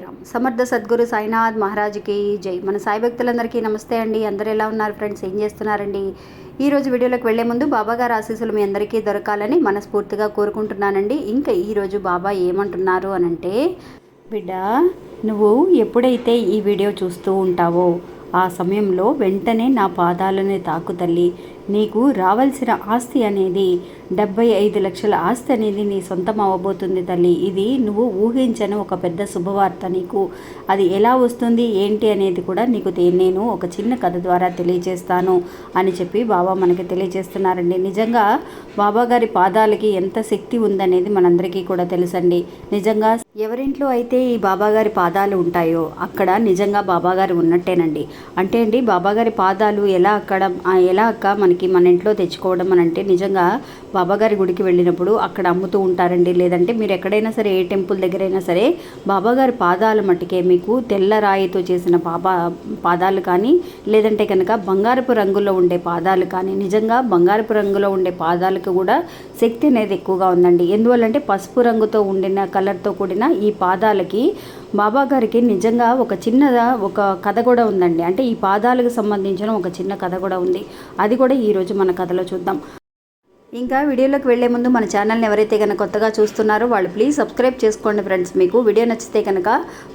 సాయిరామ్ సమర్థ సద్గురు సాయినాథ్ మహారాజుకి జై. మన సాయి భక్తులందరికీ నమస్తే అండి. అందరు ఎలా ఉన్నారు ఫ్రెండ్స్? ఏం చేస్తున్నారండి? ఈరోజు వీడియోలోకి వెళ్ళే ముందు బాబాగారు ఆశీస్సులు మీ అందరికీ దొరకాలని మనస్ఫూర్తిగా కోరుకుంటున్నానండి. ఇంకా ఈరోజు బాబా ఏమంటున్నారు అనంటే బిడ్డ నువ్వు ఎప్పుడైతే ఈ వీడియో చూస్తూ ఉంటావో ఆ సమయంలో వెంటనే నా పాదాలని తాకు తల్లి. నీకు రావాల్సిన ఆస్తి అనేది డెబ్బై ఐదు లక్షల ఆస్తి అనేది నీ సొంతం అవ్వబోతుంది తల్లి. ఇది నువ్వు ఊహించని ఒక పెద్ద శుభవార్త నీకు. అది ఎలా వస్తుంది ఏంటి అనేది కూడా నీకు నేను ఒక చిన్న కథ ద్వారా తెలియజేస్తాను అని చెప్పి బాబా మనకి తెలియజేస్తున్నారండి. నిజంగా బాబా గారి పాదాలకి ఎంత శక్తి ఉందనేది మనందరికీ కూడా తెలుసండి. నిజంగా ఎవరింట్లో అయితే ఈ బాబాగారి పాదాలు ఉంటాయో అక్కడ నిజంగా బాబాగారు ఉన్నట్టేనండి. అంటే అండి బాబాగారి పాదాలు ఎలా అక్కడ ఎలా అక్క మనకి మన ఇంట్లో తెచ్చుకోవడం అని అంటే నిజంగా బాబాగారి గుడికి వెళ్ళినప్పుడు అక్కడ అమ్ముతూ ఉంటారండి. లేదంటే మీరు ఎక్కడైనా సరే ఏ టెంపుల్ దగ్గరైనా సరే బాబాగారి పాదాల మట్టుకే మీకు తెల్ల రాయితో చేసిన బాబా పాదాలు కానీ లేదంటే కనుక బంగారపు రంగులో ఉండే పాదాలు కానీ నిజంగా బంగారపు రంగులో ఉండే పాదాలకు కూడా శక్తి అనేది ఎక్కువగా ఉందండి. ఎందువల్లంటే పసుపు రంగుతో ఉండిన కలర్తో కూడిన ఈ పాదాలకి బాబా గారికి నిజంగా ఒక చిన్న ఒక కథ కూడా ఉందండి. అంటే ఈ పాదాలకు సంబంధించిన ఒక చిన్న కథ కూడా ఉంది. అది కూడా ఈరోజు మన కథలో చూద్దాం. ఇంకా వీడియోలోకి వెళ్ళే ముందు మన ఛానల్ని ఎవరైతే కనుక కొత్తగా చూస్తున్నారో వాళ్ళు ప్లీజ్ సబ్స్క్రైబ్ చేసుకోండి ఫ్రెండ్స్ మీకు వీడియో నచ్చితే కనుక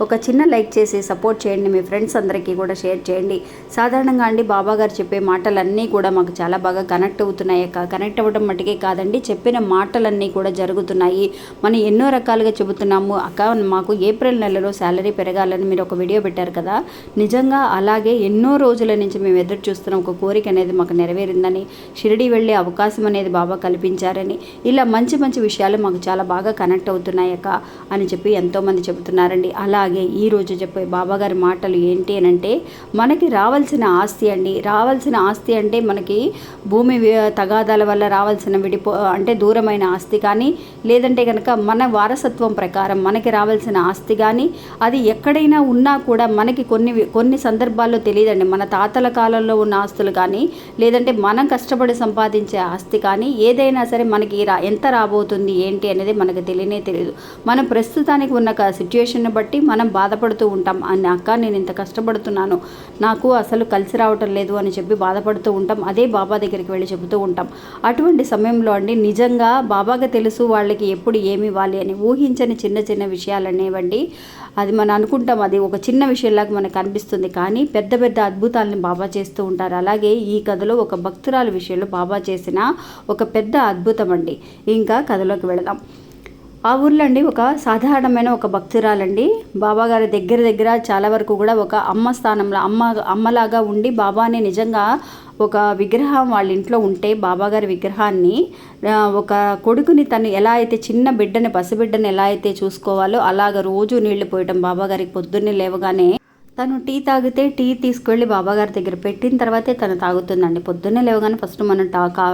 ఒక చిన్న లైక్ చేసి సపోర్ట్ చేయండి. మీ ఫ్రెండ్స్ అందరికీ కూడా షేర్ చేయండి. సాధారణంగా అండి బాబా గారు చెప్పే మాటలన్నీ కూడా మాకు చాలా బాగా కనెక్ట్ అవుతున్నాయి అక్క. కనెక్ట్ అవ్వడం మటుకే కాదండి చెప్పిన మాటలన్నీ కూడా జరుగుతున్నాయి. మనం ఎన్నో రకాలుగా చెబుతున్నాము. అక్క మాకు ఏప్రిల్ నెలలో శాలరీ పెరగాలని మీరు ఒక వీడియో పెట్టారు కదా? నిజంగా అలాగే ఎన్నో రోజుల నుంచి మేము ఎదురు చూస్తున్న ఒక కోరిక అనేది మాకు నెరవేరిందని షిరిడి వెళ్ళే అవకాశం అనేది బాబా కల్పించారని. ఇలా మంచి మంచి విషయాలు మాకు చాలా బాగా కనెక్ట్ అవుతున్నాయక అని చెప్పి ఎంతోమంది చెబుతున్నారండి. అలాగే ఈ రోజు చెప్పే బాబాగారి మాటలు ఏంటి అని అంటే మనకి రావాల్సిన ఆస్తి అండి. రావాల్సిన ఆస్తి అంటే మనకి భూమి తగాదాల వల్ల రావాల్సిన విడిపో అంటే దూరమైన ఆస్తి కానీ లేదంటే కనుక మన వారసత్వం ప్రకారం మనకి రావాల్సిన ఆస్తి కానీ అది ఎక్కడైనా ఉన్నా కూడా మనకి కొన్ని కొన్ని సందర్భాల్లో తెలియదండి. మన తాతల కాలంలో ఉన్న ఆస్తులు కానీ లేదంటే మనం కష్టపడి సంపాదించే ఆస్తి కానీ ఏదైనా సరే మనకి రా ఎంత రాబోతుంది ఏంటి అనేది మనకు తెలియనే తెలియదు మనం ప్రస్తుతానికి ఉన్న సిచ్యువేషన్ని బట్టి మనం బాధపడుతూ ఉంటాం. అని అక్క నేను ఇంత కష్టపడుతున్నాను. నాకు అసలు కలిసి రావటం లేదు అని చెప్పి బాధపడుతూ ఉంటాం. అదే బాబా దగ్గరికి వెళ్ళి చెబుతూ ఉంటాం. అటువంటి సమయంలో అండి నిజంగా బాబాగా తెలుసు వాళ్ళకి ఎప్పుడు ఏమి ఇవ్వాలి అని. ఊహించని చిన్న చిన్న విషయాలు అనేవండి. అది మనం అనుకుంటాం. అది ఒక చిన్న విషయంలాగా మనకు అనిపిస్తుంది కానీ పెద్ద పెద్ద అద్భుతాలను బాబా చేస్తూ ఉంటారు. అలాగే ఈ కథలో ఒక భక్తురాల విషయంలో బాబా చేసిన ఒక పెద్ద అద్భుతం అండి ఇంకా కథలోకి వెళదాం. ఆ ఊర్లో అండి ఒక సాధారణమైన ఒక భక్తురాలండి. బాబాగారి దగ్గర దగ్గర చాలా వరకు కూడా ఒక అమ్మ స్థానంలో అమ్మ అమ్మలాగా ఉండి బాబాని నిజంగా ఒక విగ్రహం వాళ్ళ ఇంట్లో ఉంటే బాబాగారి విగ్రహాన్ని ఒక కొడుకుని తను ఎలా అయితే చిన్న బిడ్డని పసిబిడ్డని ఎలా అయితే చూసుకోవాలో అలాగ రోజు నీళ్ళు పోయటం బాబా గారికి పొద్దున్నే లేవగానే తను టీ తాగితే టీ తీసుకెళ్ళి బాబాగారి దగ్గర పెట్టిన తర్వాతే తను తాగుతుందండి. పొద్దున్నే లేవగానే ఫస్ట్ మనం టా కా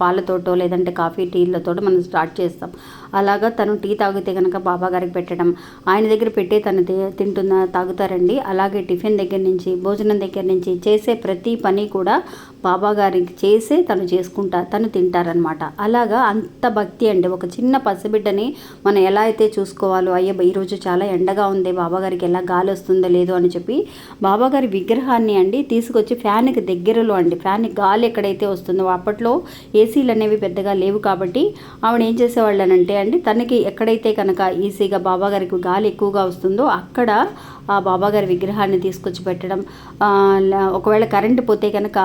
పాలతోటో లేదంటే కాఫీ టీలతోటో మనం స్టార్ట్ చేస్తాం. అలాగా తను టీ తాగితే కనుక బాబాగారికి పెట్టడం ఆయన దగ్గర పెట్టి తను తి- తింటున్న తాగుతారండి. అలాగే టిఫిన్ దగ్గర నుంచి భోజనం దగ్గర నుంచి చేసే ప్రతి పని కూడా బాబా గారికి చేసే తను చేసుకుంటా తను తింటారనమాట అలాగా అంత భక్తి అండి. ఒక చిన్న పసిబిడ్డని మనం ఎలా అయితే చూసుకోవాలో అయ్యో ఈరోజు చాలా ఎండగా ఉంది బాబాగారికి ఎలా గాలి వస్తుందో లేదో అని చెప్పి బాబాగారి విగ్రహాన్ని అండి తీసుకొచ్చి ఫ్యాన్కి దగ్గరలో అండి. ఫ్యాన్ గాలి ఎక్కడైతే వస్తుందో అప్పట్లో ఏసీలు అనేవి పెద్దగా లేవు కాబట్టి ఆవిడ ఏం చేసేవాళ్ళనంటే అండి తనకి ఎక్కడైతే కనుక ఈజీగా బాబాగారికి గాలి ఎక్కువగా వస్తుందో అక్కడ ఆ బాబాగారి విగ్రహాన్ని తీసుకొచ్చి పెట్టడం ఒకవేళ కరెంటు పోతే కనుక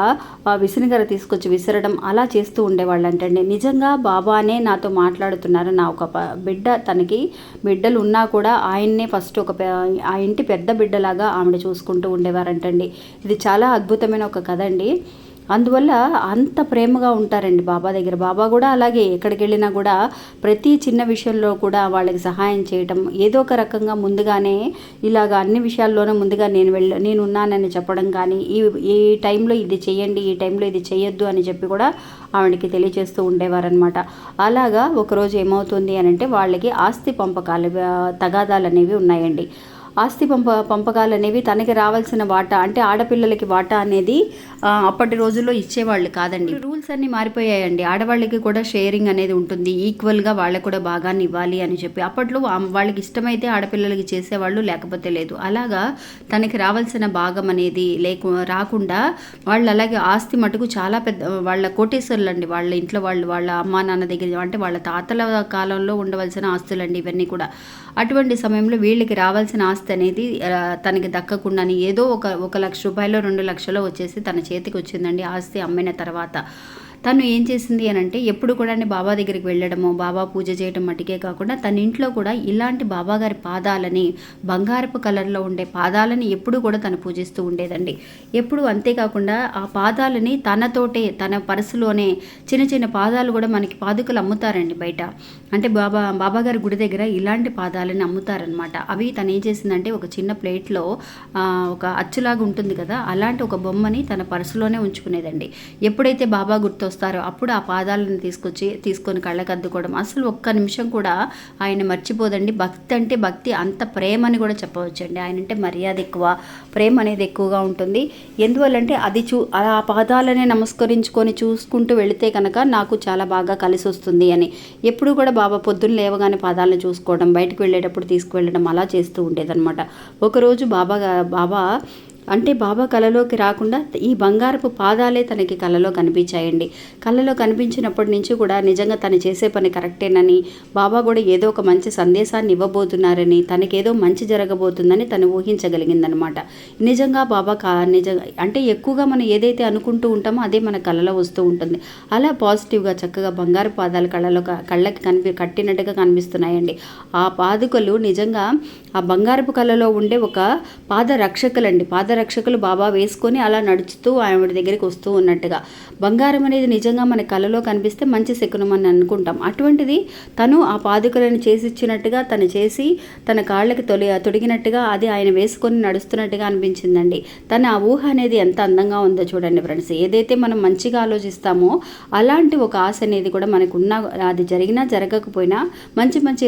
విసినగర తీసుకొచ్చి విసరడం అలా చేస్తూ ఉండేవాళ్ళు అంటండి నిజంగా బాబానే నాతో మాట్లాడుతున్నారు. నా ఒక బిడ్డ తనకి బిడ్డలు ఉన్నా కూడా ఆయన్నే ఫస్ట్ ఒక ఆ ఇంటి పెద్ద బిడ్డలాగా ఆవిడ చూసుకుంటూ ఉండేవారంటండి. ఇది చాలా అద్భుతమైన ఒక కథ అండి. అందువల్ల అంత ప్రేమగా ఉంటారండి బాబా దగ్గర. బాబా కూడా అలాగే ఎక్కడికి వెళ్ళినా కూడా ప్రతి చిన్న విషయంలో కూడా వాళ్ళకి సహాయం చేయటం ఏదో ఒక రకంగా ముందుగానే ఇలాగ అన్ని విషయాల్లోనూ ముందుగా నేను వెళ్ళ నేను ఉన్నానని చెప్పడం కానీ ఈ ఈ టైంలో ఇది చేయండి ఈ టైంలో ఇది చేయొద్దు అని చెప్పి కూడా ఆవిడకి తెలియజేస్తూ ఉండేవారనమాట అలాగా ఒకరోజు ఏమవుతుంది అని అంటే వాళ్ళకి ఆస్తి పంపకాలు తగాదాలు అనేవి ఉన్నాయండి. ఆస్తి పంప పంపకాలు అనేవి తనకి రావాల్సిన వాటా అంటే ఆడపిల్లలకి వాటా అనేది అప్పటి రోజుల్లో ఇచ్చేవాళ్ళు కాదండి. రూల్స్ అన్నీ మారిపోయాయండి. ఆడవాళ్ళకి కూడా షేరింగ్ అనేది ఉంటుంది. ఈక్వల్గా వాళ్ళకు కూడా భాగాన్ని ఇవ్వాలి అని చెప్పి. అప్పట్లో వాళ్ళకి ఇష్టమైతే ఆడపిల్లలకి చేసేవాళ్ళు లేకపోతే లేదు. అలాగా తనకి రావాల్సిన భాగం అనేది లేకు రాకుండా వాళ్ళు అలాగే ఆస్తి మటుకు చాలా పెద్ద వాళ్ళ కోటేశ్వర్లు అండి వాళ్ళ ఇంట్లో వాళ్ళు వాళ్ళ అమ్మా నాన్న దగ్గర అంటే వాళ్ళ తాతల కాలంలో ఉండవలసిన ఆస్తులండి ఇవన్నీ కూడా. అటువంటి సమయంలో వీళ్ళకి రావాల్సిన ఆస్తి ఆస్తి అనేది తనకి దక్కకుండాని ఏదో ఒక ఒక లక్ష రూపాయలు రెండు లక్షలో వచ్చేసి తన చేతికి వచ్చిందండి ఆస్తి అమ్మిన తర్వాత. తను ఏం చేసింది అని అంటే ఎప్పుడు కూడా బాబా దగ్గరికి వెళ్ళడము బాబా పూజ చేయడం మటుకే కాకుండా తన ఇంట్లో కూడా ఇలాంటి బాబా గారి పాదాలని బంగారపు కలర్లో ఉండే పాదాలని ఎప్పుడు కూడా తను పూజిస్తూ ఉండేదండి. ఎప్పుడు అంతేకాకుండా ఆ పాదాలని తనతోటే తన పర్సులోనే చిన్న చిన్న పాదాలు కూడా మనకి పాదుకలు అమ్ముతారండి బయట. అంటే బాబా బాబా గారి గుడి దగ్గర ఇలాంటి పాదాలని అమ్ముతారనమాట. అవి తను ఏం చేసిందంటే ఒక చిన్న ప్లేట్లో ఒక అచ్చులాగా ఉంటుంది కదా అలాంటి ఒక బొమ్మని తన పర్సులోనే ఉంచుకునేదండి. ఎప్పుడైతే బాబా గుర్తొస్తారో అప్పుడు ఆ పాదాలను తీసుకొచ్చి తీసుకొని కళ్ళకు అద్దుకోవడం. అసలు ఒక్క నిమిషం కూడా ఆయన మర్చిపోదండి. భక్తి అంటే భక్తి అంత ప్రేమ అని కూడా చెప్పవచ్చండి. ఆయన అంటే మర్యాద ఎక్కువ ప్రేమ అనేది ఎక్కువగా ఉంటుంది. ఎందువల్లంటే అది చూ ఆ పాదాలనే నమస్కరించుకొని చూసుకుంటూ వెళితే కనుక నాకు చాలా బాగా కలిసి వస్తుంది అని. ఎప్పుడు కూడా బాబా పొద్దున్న లేవగానే పాదాలను చూసుకోవడం బయటకు వెళ్ళేటప్పుడు తీసుకువెళ్ళడం అలా చేస్తూ ఉండేదన్నమాట. ఒకరోజు బాబా బాబా అంటే బాబా కళలోకి రాకుండా ఈ బంగారపు పాదాలే తనకి కళలో కనిపించాయండి. కళలో కనిపించినప్పటి నుంచి కూడా నిజంగా తను చేసే పని కరెక్టేనని బాబా కూడా ఏదో ఒక మంచి సందేశాన్ని ఇవ్వబోతున్నారని తనకేదో మంచి జరగబోతుందని తను ఊహించగలిగిందనమాట. నిజంగా బాబా కా నిజంగా అంటే ఎక్కువగా మనం ఏదైతే అనుకుంటూ ఉంటామో అదే మన కళలో వస్తూ ఉంటుంది. అలా పాజిటివ్గా చక్కగా బంగారు పాదాలు కళ్ళలో కళ్ళకి కనిపి కట్టినట్టుగా కనిపిస్తున్నాయండి. ఆ పాదుకలు నిజంగా ఆ బంగారపు కళలో ఉండే ఒక పాద రక్షకులండి పాద పాదరక్షకులు బాబా వేసుకొని అలా నడుచుతూ ఆవిడ దగ్గరికి వస్తూ ఉన్నట్టుగా. బంగారం అనేది నిజంగా మన కళలో కనిపిస్తే మంచి శకునం అని అనుకుంటాం. అటువంటిది తను ఆ పాదుకలను చేసిచ్చినట్టుగా తను చేసి తన కాళ్ళకి తొలి తొడిగినట్టుగా అది ఆయన వేసుకొని నడుస్తున్నట్టుగా అనిపించిందండి. తన ఆ ఊహ అనేది ఎంత అందంగా ఉందో చూడండి ఫ్రెండ్స్. ఏదైతే మనం మంచిగా ఆలోచిస్తామో అలాంటి ఒక ఆశ అనేది కూడా మనకు ఉన్న అది జరిగినా జరగకపోయినా మంచి మంచి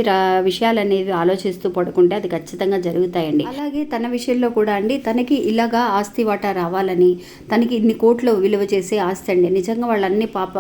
విషయాలు అనేవి ఆలోచిస్తూ పడుకుంటే అది ఖచ్చితంగా జరుగుతాయండి. అలాగే తన విషయంలో కూడా అండి తనకి ఇలాగా ఆస్తి వాటా రావాలని తనకి ఇన్ని కోట్లు విలువ చేసే ఆస్తి అండి. నిజంగా వాళ్ళన్ని పాప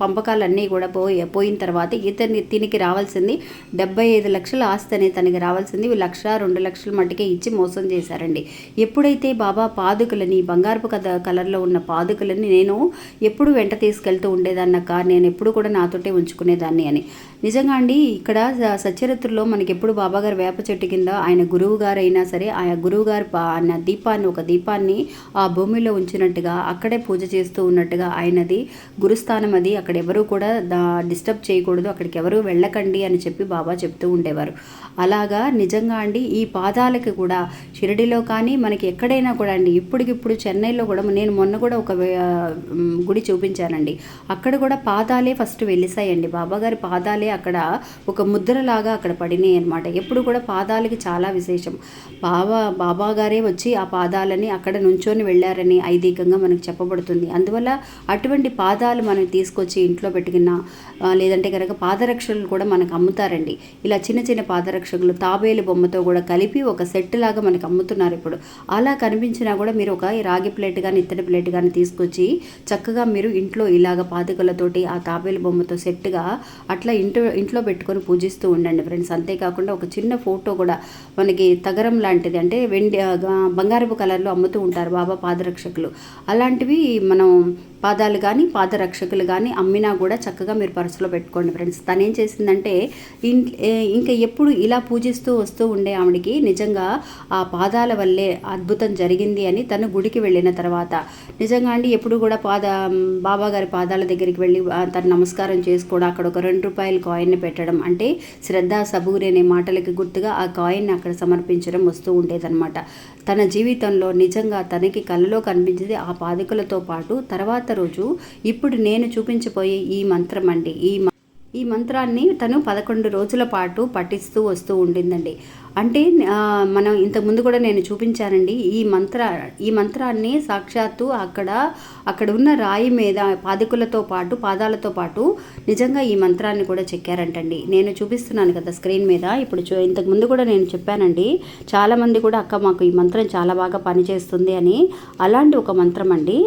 పంపకాలన్నీ కూడా పోయి పోయిన తర్వాత ఇతని తినికి రావాల్సింది డెబ్బై ఐదు లక్షల ఆస్తి అనేది తనకి రావాల్సింది. లక్ష రెండు లక్షల మట్టుకే ఇచ్చి మోసం చేశారండి. ఎప్పుడైతే బాబా పాదుకలని బంగారపు కథ కలర్లో ఉన్న పాదుకలని నేను ఎప్పుడు వెంట తీసుకెళ్తూ ఉండేదాన్నక్క నేను ఎప్పుడు కూడా నాతోటే ఉంచుకునేదాన్ని అని. నిజంగా అండి ఇక్కడ స- మనకి ఎప్పుడు బాబాగారు వేప చెట్టు కింద ఆయన గురువు గారు అయినా సరే ఆయన గురువు గారు పా- దీపాన్ని దీపాన్ని ఒక దీపాన్ని ఆ భూమిలో ఉంచినట్టుగా అక్కడే పూజ చేస్తూ ఉన్నట్టుగా ఆయనది గురుస్థానం అది. అక్కడ ఎవరు కూడా దా డిస్టర్బ్ చేయకూడదు. అక్కడికి ఎవరు వెళ్ళకండి అని చెప్పి బాబా చెప్తూ ఉండేవారు. అలాగా నిజంగా అండి ఈ పాదాలకి కూడా షిరిడిలో కానీ మనకి ఎక్కడైనా కూడా అండి ఇప్పటికిప్పుడు చెన్నైలో కూడా నేను మొన్న కూడా ఒక గుడి చూపించానండి. అక్కడ కూడా పాదాలే ఫస్ట్ వెలిసాయండి. బాబాగారి పాదాలే అక్కడ ఒక ముద్రలాగా అక్కడ పడినాయి అనమాట ఎప్పుడు కూడా పాదాలకి చాలా విశేషం. బాబా బాబా గారే వచ్చి ఆ పాద పాదాలని అక్కడ నుంచొని వెళ్ళారని ఐదీకంగా మనకు చెప్పబడుతుంది. అందువల్ల అటువంటి పాదాలు మనం తీసుకొచ్చి ఇంట్లో పెట్టుకున్న లేదంటే కనుక పాదరక్షలు కూడా మనకు అమ్ముతారండి. ఇలా చిన్న చిన్న పాదరక్షకులు తాబేలు బొమ్మతో కూడా కలిపి ఒక సెట్ లాగా మనకు అమ్ముతున్నారు ఇప్పుడు. అలా కనిపించినా కూడా మీరు ఒక రాగి ప్లేట్ కానీ ఇత్తడి ప్లేట్ కానీ తీసుకొచ్చి చక్కగా మీరు ఇంట్లో ఇలాగ పాదుకలతోటి ఆ తాబేలు బొమ్మతో సెట్గా అట్లా ఇంట్లో ఇంట్లో పెట్టుకొని పూజిస్తూ ఉండండి ఫ్రెండ్స్. అంతేకాకుండా ఒక చిన్న ఫోటో కూడా మనకి తగరం లాంటిది అంటే వెండి బంగారు గా- కలర్లో అమ్ముతూ ఉంటారు బాబా పాదరక్షకులు. అలాంటివి మనం పాదాలు కానీ పాదరక్షకులు కానీ అమ్మినా కూడా చక్కగా మీరు పర్సులో పెట్టుకోండి ఫ్రెండ్స్. తను ఏం చేసిందంటే ఇంకా ఎప్పుడు ఇలా పూజిస్తూ వస్తూ ఉండే ఆవిడకి నిజంగా ఆ పాదాల వల్లే అద్భుతం జరిగింది అని తను గుడికి వెళ్ళిన తర్వాత. నిజంగా అండి ఎప్పుడు కూడా పాద బాబా గారి పాదాల దగ్గరికి వెళ్ళి తను నమస్కారం చేసుకోవడం అక్కడ ఒక రెండు రూపాయల కాయిన్ని పెట్టడం అంటే శ్రద్ధ సబూరి అనే మాటలకి గుర్తుగా ఆ కాయిన్ని అక్కడ సమర్పించడం వస్తూ ఉండేదన్నమాట. తన జీవితంలో నిజంగా తనకి కళ్ళలో కనిపించేది ఆ పాదుకలతో పాటు తర్వాత రోజు ఇప్పుడు నేను చూపించబోయే ఈ మంత్రం అండి ఈ ఈ మంత్రాన్ని తను పదకొండు రోజుల పాటు పఠిస్తూ వస్తూ ఉండిందండి. అంటే మనం ఇంతకుముందు కూడా నేను చూపించానండి ఈ మంత్ర ఈ మంత్రాన్ని సాక్షాత్తు అక్కడ అక్కడ ఉన్న రాయి మీద పాదికులతో పాటు పాదాలతో పాటు నిజంగా ఈ మంత్రాన్ని కూడా చెక్కారంటండి. నేను చూపిస్తున్నాను కదా స్క్రీన్ మీద. ఇప్పుడు చూ ఇంతకుముందు కూడా నేను చెప్పానండి చాలామంది కూడా అక్క మాకు ఈ మంత్రం చాలా బాగా పనిచేస్తుంది అని. అలాంటి ఒక మంత్రం అండి.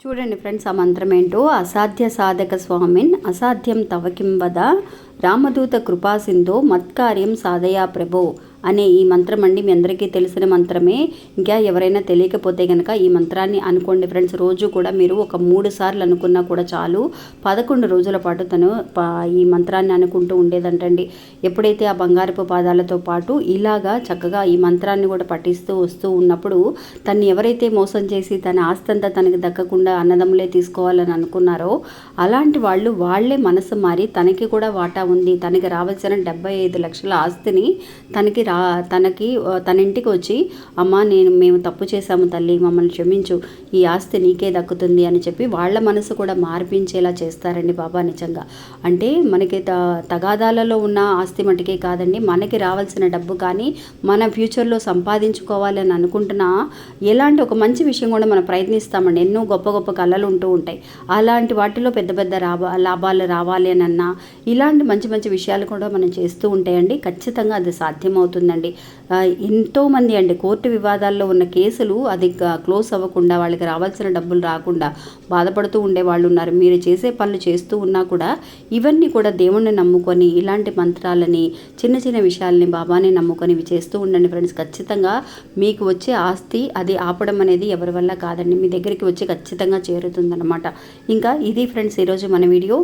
చూడండి ఫ్రెండ్స్ ఆ మంత్రం ఏంటో? అసాధ్య సాధక స్వామిన్ అసాధ్యం తవకిం వద రామదూత కృపాసింధో మత్కార్యం సాధయా ప్రభో. అనే ఈ మంత్రం అండి. మీ అందరికీ తెలిసిన మంత్రమే. ఇంకా ఎవరైనా తెలియకపోతే కనుక ఈ మంత్రాన్ని అనుకోండి ఫ్రెండ్స్. రోజు కూడా మీరు ఒక మూడు సార్లు అనుకున్నా కూడా చాలు. పదకొండు రోజుల పాటు తను ఈ మంత్రాన్ని అనుకుంటూ ఉండేదంటండి. ఎప్పుడైతే ఆ బంగారపు పాదాలతో పాటు ఇలాగా చక్కగా ఈ మంత్రాన్ని కూడా పఠిస్తూ వస్తూ ఉన్నప్పుడు తను ఎవరైతే మోసం చేసి తన ఆస్తంతా తనకి దక్కకుండా అన్నదమ్ములే తీసుకోవాలని అనుకున్నారో అలాంటి వాళ్ళు వాళ్ళే మనసు మారి తనకి కూడా వాటా ఉంది. తనకి రావాల్సిన డెబ్బై ఐదు లక్షల ఆస్తిని తనకి రా తనకి తన ఇంటికి వచ్చి అమ్మ నేను మేము తప్పు చేశాము తల్లి మమ్మల్ని క్షమించు ఈ ఆస్తి నీకే దక్కుతుంది అని చెప్పి వాళ్ళ మనసు కూడా మార్పించేలా చేస్తారండి బాబా నిజంగా. అంటే మనకి త తగాదాలలో ఉన్న ఆస్తి మటుకే కాదండి మనకి రావాల్సిన డబ్బు కానీ మన ఫ్యూచర్లో సంపాదించుకోవాలని అనుకుంటున్న ఎలాంటి ఒక మంచి విషయం కూడా మనం ప్రయత్నిస్తామండి. ఎన్నో గొప్ప గొప్ప కళలు ఉంటూ ఉంటాయి. అలాంటి వాటిలో పెద్ద పెద్ద లాభ లాభాలు రావాలి అని అన్నా ఇలాంటి మంచి మంచి విషయాలు కూడా మనం చేస్తూ ఉంటాయండి. ఖచ్చితంగా అది సాధ్యమవుతుంది. ఆ, ఎంతోమంది అండి. కోర్టు వివాదాల్లో ఉన్న కేసులు అది క్లోజ్ అవ్వకుండా వాళ్ళకి రావాల్సిన డబ్బులు రాకుండా బాధపడుతూ ఉండే వాళ్ళు ఉన్నారు. మీరు చేసే పనులు చేస్తూ ఉన్నా కూడా ఇవన్నీ కూడా దేవుణ్ణి నమ్ముకొని ఇలాంటి మంత్రాలని చిన్న చిన్న విషయాలని బాబాని నమ్ముకొని ఇవి చేస్తూ ఉండండి ఫ్రెండ్స్. ఖచ్చితంగా మీకు వచ్చే ఆస్తి అది ఆపడం అనేది ఎవరి వల్ల కాదండి. మీ దగ్గరికి వచ్చి ఖచ్చితంగా చేరుతుందన్నమాట. ఇంకా ఇది ఫ్రెండ్స్ ఈరోజు మన వీడియో.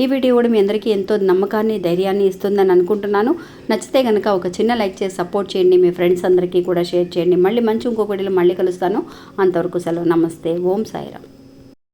ఈ వీడియో కూడా మీ అందరికీ ఎంతో నమ్మకాన్ని ధైర్యాన్ని ఇస్తుందని అనుకుంటున్నాను. నచ్చితే కనుక ఒక చిన్న లైక్ చేసి సపోర్ట్ చేయండి. చేయండి మీ ఫ్రెండ్స్ అందరికీ కూడా షేర్ చేయండి. మళ్ళీ మంచి ఇంకొకటిలో మళ్ళీ కలుస్తాను. అంతవరకు సెలవు. నమస్తే. ఓం సాయిరామ్.